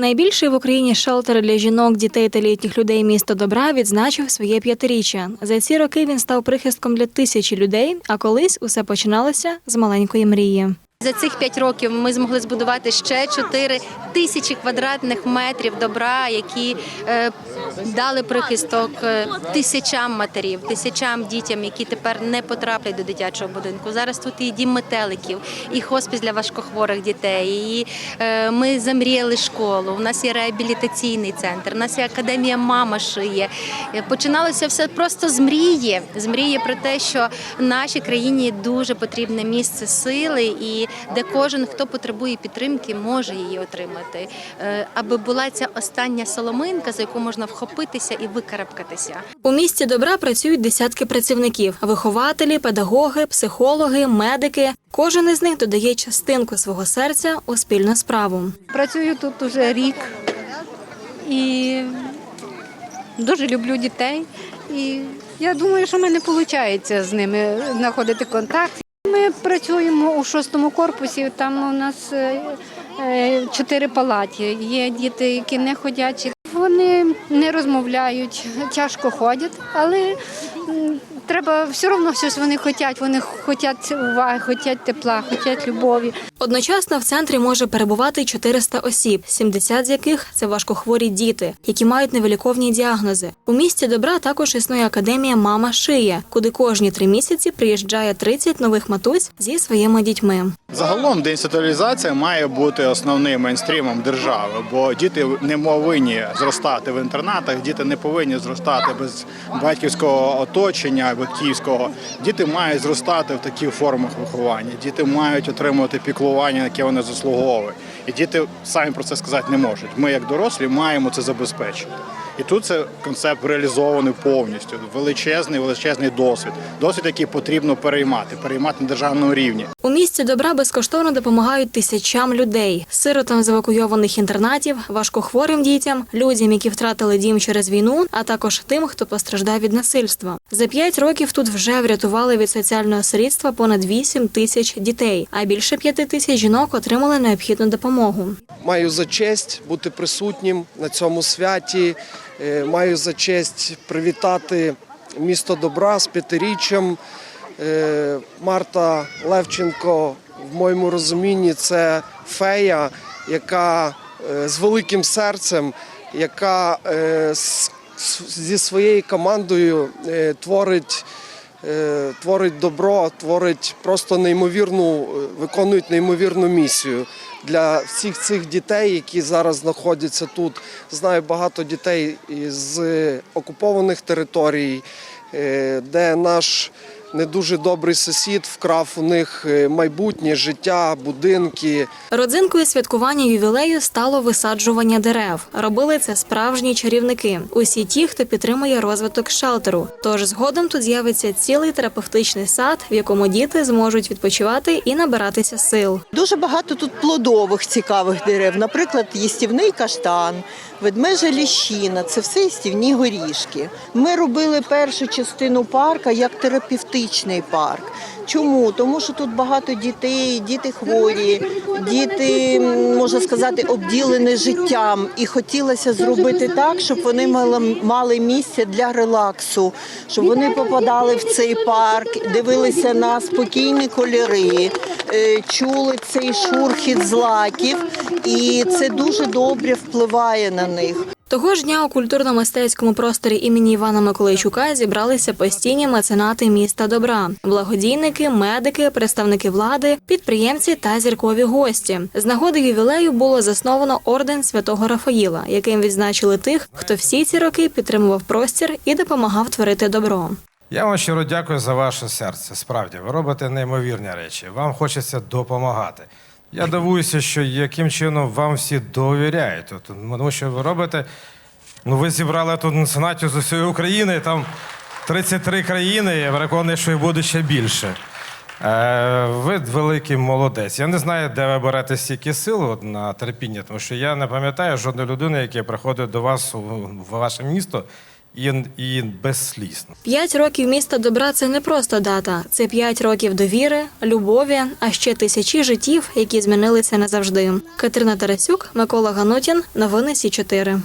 Найбільший в Україні шелтер для жінок, дітей та літніх людей місто добра відзначив своє п'ятиріччя. За ці роки він став прихистком для тисячі людей, а колись усе починалося з маленької мрії. За цих п'ять років ми змогли збудувати ще чотири тисячі квадратних метрів добра, які е, дали прихисток е, тисячам матерів, тисячам дітям, які тепер не потраплять до дитячого будинку. Зараз тут і дім метеликів, і хоспіс для важкохворих дітей. І е, ми замріяли школу. У нас є реабілітаційний центр, у нас є академія Мама шиє. Е, Починалося все просто з мрії. З мрії про те, що нашій країні дуже потрібне місце сили, і де кожен, хто потребує підтримки, може її отримати, аби була ця остання соломинка, за яку можна вхопитися і викарабкатися. У місті добра працюють десятки працівників: вихователі, педагоги, психологи, медики. Кожен із них додає частинку свого серця у спільну справу. Працюю тут уже рік і дуже люблю дітей. І я думаю, що в мене виходить з ними знаходити контакт. Ми працюємо у шостому корпусі. Там у нас е, е, чотири палаті. Є діти, які не ходячі. Вони не розмовляють, тяжко ходять, але треба все одно щось вони хочуть. Вони хочуть уваги, хочуть тепла, хочуть любові. Одночасно в центрі може перебувати 400 осіб, 70 з яких це важкохворі діти, які мають невиліковні діагнози. У місті добра також існує академія Мама шиє, куди кожні три місяці приїжджає 30 нових матусь зі своїми дітьми. Загалом деінституалізація має бути основним мейнстрімом держави, бо діти не повинні зростати в інтернатах, діти не повинні зростати без батьківського оточення, батьківського. Діти мають зростати в таких формах виховання. Діти мають отримувати піклування, яке вони заслуговують. І діти самі про це сказати не можуть. Ми, як дорослі, маємо це забезпечити. І тут це концепт реалізований повністю. Величезний, величезний досвід. Досвід, який потрібно переймати, переймати на державному рівні. У місті добра безкоштовно допомагають тисячам людей, сиротам з евакуйованих інтернатів, важкохворим дітям, людям, які втратили дім через війну, а також тим, хто постраждав від насильства. За п'ять років тут вже врятували від соціального сирітства понад 8 тисяч дітей, а більше п'яти тисяч жінок отримали необхідну допомогу. Маю за честь бути присутнім на цьому святі. Е, Маю за честь привітати місто добра з п'ятиріччям. Е, Марта Левченко, в моєму розумінні, це фея, яка е, з великим серцем, яка зі своєю командою творить. Творить добро, творить просто неймовірну, виконують неймовірну місію для всіх цих дітей, які зараз знаходяться тут. Знаю багато дітей з окупованих територій, е, де наш не дуже добрий сусід вкрав у них е, майбутнє життя, будинки. Родзинкою святкування ювілею стало висаджування дерев. Робили це справжні чарівники. Усі ті, хто підтримує розвиток шелтеру. Тож згодом тут з'явиться цілий терапевтичний сад, в якому діти зможуть відпочивати і набиратися сил. Дуже багато тут плодових цікавих дерев. Наприклад, їстівний каштан, ведмежа ліщина це все їстівні горішки. Ми робили першу частину парка як терапевтичний парк. Чому? Тому що тут багато дітей, діти хворі, діти, можна сказати, обділені життям. І хотілося зробити так, щоб вони мали, мали місце для релаксу, щоб вони попадали в цей парк, дивилися на спокійні кольори, е, чули цей шурхіт злаків, і це дуже добре впливає на них. Того ж дня у культурно-мистецькому просторі імені Івана Миколайчука зібралися постійні меценати міста добра, благодійники, медики, представники влади, підприємці та зіркові гості. З нагоди ювілею було засновано орден святого Рафаїла, яким відзначили тих, хто всі ці роки підтримував простір і допомагав творити добро. Я вам щиро дякую за ваше серце. Справді, ви робите неймовірні речі. Вам хочеться допомагати. Я дивуюся, що яким чином вам всі довіряють. От, Тому що ви робите. Ну, ви зібрали тут на сенаті з усієї України, там 33 країни, я переконаний, що їх буде ще більше. Е, ви великий молодець. Я не знаю, де ви берете стільки сил на терпіння, тому що я не пам'ятаю жодної людини, яка приходить до вас у в ваше місто і, безслісно. П'ять років міста добра це не просто дата. Це п'ять років довіри, любові, а ще тисячі життів, які змінилися назавжди. Катерина Тарасюк, Микола Ганутін. Новини Сі 4